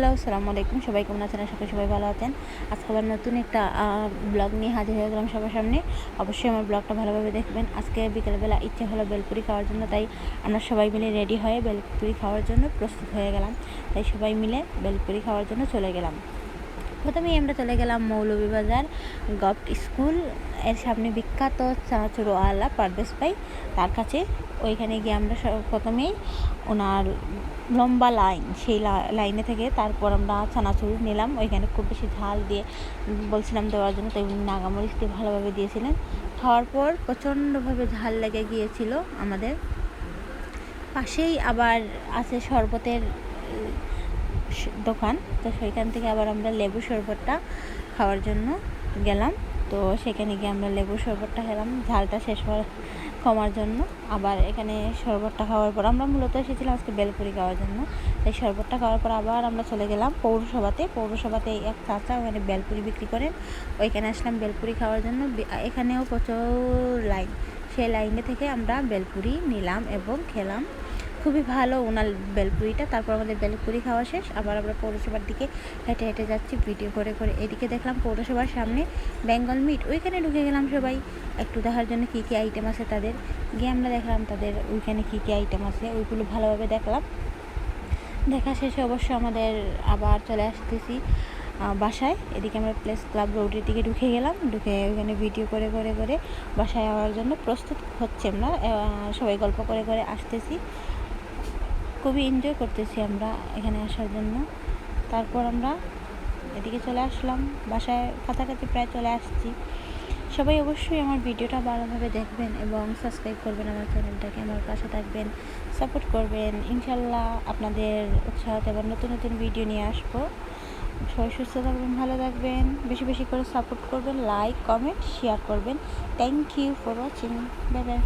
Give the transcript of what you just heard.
Hello, আসসালামু আলাইকুম। সবাই কেমন আছেন? আশা করি সবাই ভালো আছেন। আজকে আবার নতুন একটা ব্লগ নিয়ে হাজির হয়ে গেলাম সবার সামনে। অবশ্যই আমার ব্লগটা ভালোভাবে দেখবেন। আজকে বিকেলবেলা ইচ্ছে হলো বেলপুরি খাওয়ার জন্য, তাই আমরা সবাই মিলে রেডি হয়ে বেলপুরি খাওয়ার জন্য প্রস্তুত হয়ে গেলাম। তাই সবাই মিলে বেলপুরি খাওয়ার জন্য চলে গেলাম। প্রথমেই আমরা চলে গেলাম মৌলভীবাজার গভ স্কুল। এর সামনে বিখ্যাত চানাচুরো আলা পারদেশ পাই তার কাছে। ওইখানে গিয়ে আমরা প্রথমেই ওনার লম্বা লাইন, সেই লাইনে থেকে তারপর আমরা চানাচুর নিলাম। ওইখানে খুব বেশি ঝাল দিয়ে বলছিলাম দেওয়ার জন্য তাই উনি নাগামরিচ দিয়ে ভালোভাবে দিয়েছিলেন। খাওয়ার পর প্রচণ্ডভাবে ঝাল লেগে গিয়েছিল আমাদের। পাশেই আবার আছে শরবতের দোকান। তো সেইখান থেকে আবার আমরা লেবু শরবতটা খাওয়ার জন্য গেলাম। তো সেখানে গিয়ে আমরা লেবু শরবতটা খেলাম। ঝালটা শেষ হওয়ার, কমার জন্য। আবার এখানে শরবতটা খাওয়ার পর আমরা মূলত এসেছিলাম আজকে বেলপুরি খাওয়ার জন্য। তাই শরবতটা খাওয়ার পর আবার আমরা চলে গেলাম পৌরসভাতে। পৌরসভাতে এক চাচা ওখানে বেলপুরি বিক্রি করেন। ওইখানে আসলাম বেলপুরি খাওয়ার জন্য। এখানেও প্রচুর লাইন। সেই লাইনে থেকে আমরা বেলপুরি নিলাম এবং খেলাম। খুবই ভালো ওনার বেলপুরিটা। তারপর আমাদের বেলপুরি খাওয়া শেষ। আবার আমরা পৌরসভার দিকে হেঁটে হেঁটে যাচ্ছি ভিডিও করে করে। এদিকে দেখলাম পৌরসভার সামনে বেঙ্গল মিট। ওইখানে ঢুকে গেলাম সবাই। একটু দেখার জন্য কী কী আইটেম আছে তাদের। গিয়ে আমরা দেখলাম তাদের ওইখানে কী কী আইটেম আছে। ওইগুলো ভালোভাবে দেখলাম। দেখা শেষে অবশ্য আমাদের আবার চলে আসতেছি বাসায়। এদিকে আমরা প্লেস ক্লাব রোডের দিকে ঢুকে গেলাম। ঢুকে ওখানে ভিডিও করে করে করে বাসায় যাওয়ার জন্য প্রস্তুত হচ্ছে আমরা। সবাই গল্প করে করে আসতেছি। খুবই এনজয় করতেছি আমরা এখানে আসার জন্য। তারপর আমরা এদিকে চলে আসলাম, বাসায় কাছাকাছি প্রায় চলে আসছি। সবাই অবশ্যই আমার ভিডিওটা ভালোভাবে দেখবেন এবং সাবস্ক্রাইব করবেন আমার চ্যানেলটাকে আমার পাশে থাকবেন সাপোর্ট করবেন। ইনশাল্লাহ আপনাদের উৎসাহ এবার নতুন নতুন ভিডিও নিয়ে আসব। সবাই সুস্থ থাকবেন, ভালো থাকবেন। বেশি বেশি করে সাপোর্ট করবেন লাইক কমেন্ট শেয়ার করবেন। Thank you for watching bye bye